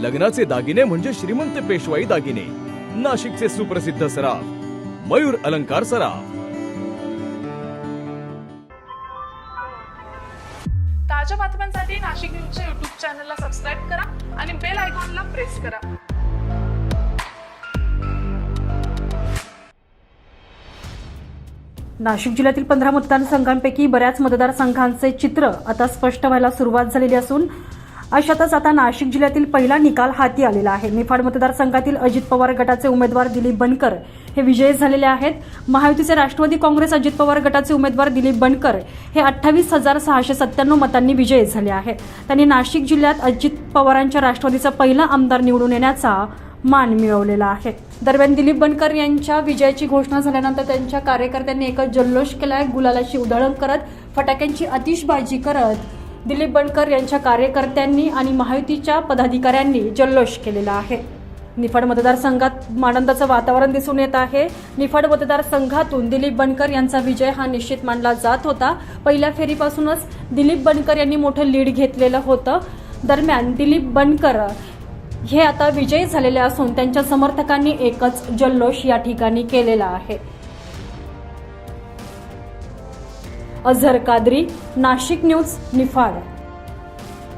लग्नाचे दागिने म्हणजे श्रीमंत पेशवाई दागिने. नाशिकचे सुप्रसिद्ध सराफ मयूर अलंकार सराफ. ताज्या बातम्यांसाठी नाशिक न्यूजच्या युट्यूब चॅनलला सबस्क्राईब करा आणि बेल आयकॉनला प्रेस करा. नाशिक जिल्ह्यातील पंधरा मतदारसंघांपैकी बऱ्याच मतदारसंघांचे चित्र आता स्पष्ट व्हायला सुरुवात झालेली असून अशातच आता नाशिक जिल्ह्यातील पहिला निकाल हाती आलेला आहे. निफाड मतदारसंघातील अजित पवार गटाचे उमेदवार दिलीप बनकर हे विजयी झालेले आहेत. महायुतीचे राष्ट्रवादी काँग्रेस अजित पवार गटाचे उमेदवार दिलीप बनकर हे अठ्ठावीस हजार सहाशे सत्त्याण्णव मतांनी विजयी झाले आहेत. त्यांनी नाशिक जिल्ह्यात अजित पवारांच्या राष्ट्रवादीचा पहिला आमदार निवडून येण्याचा मान मिळवलेला आहे. दरम्यान दिलीप बनकर यांच्या विजयाची घोषणा झाल्यानंतर त्यांच्या कार्यकर्त्यांनी एकच जल्लोष केलाय. गुलालाची उधळण करत फटाक्यांची आतिषबाजी करत दिलीप बनकर यांच्या कार्यकर्त्यांनी आणि महायुतीच्या पदाधिकाऱ्यांनी जल्लोष केलेला आहे. निफाड मतदारसंघात आनंदाचं वातावरण दिसून येत आहे. निफाड मतदारसंघातून दिलीप बनकर यांचा विजय हा निश्चित मानला जात होता. पहिल्या फेरीपासूनच दिलीप बनकर यांनी मोठं लीड घेतलेलं होतं. दरम्यान दिलीप बनकर हे आता विजयी झालेले असून त्यांच्या समर्थकांनी एकच जल्लोष या ठिकाणी केलेला आहे. अझर कादरी नाशिक न्यूज निफाड.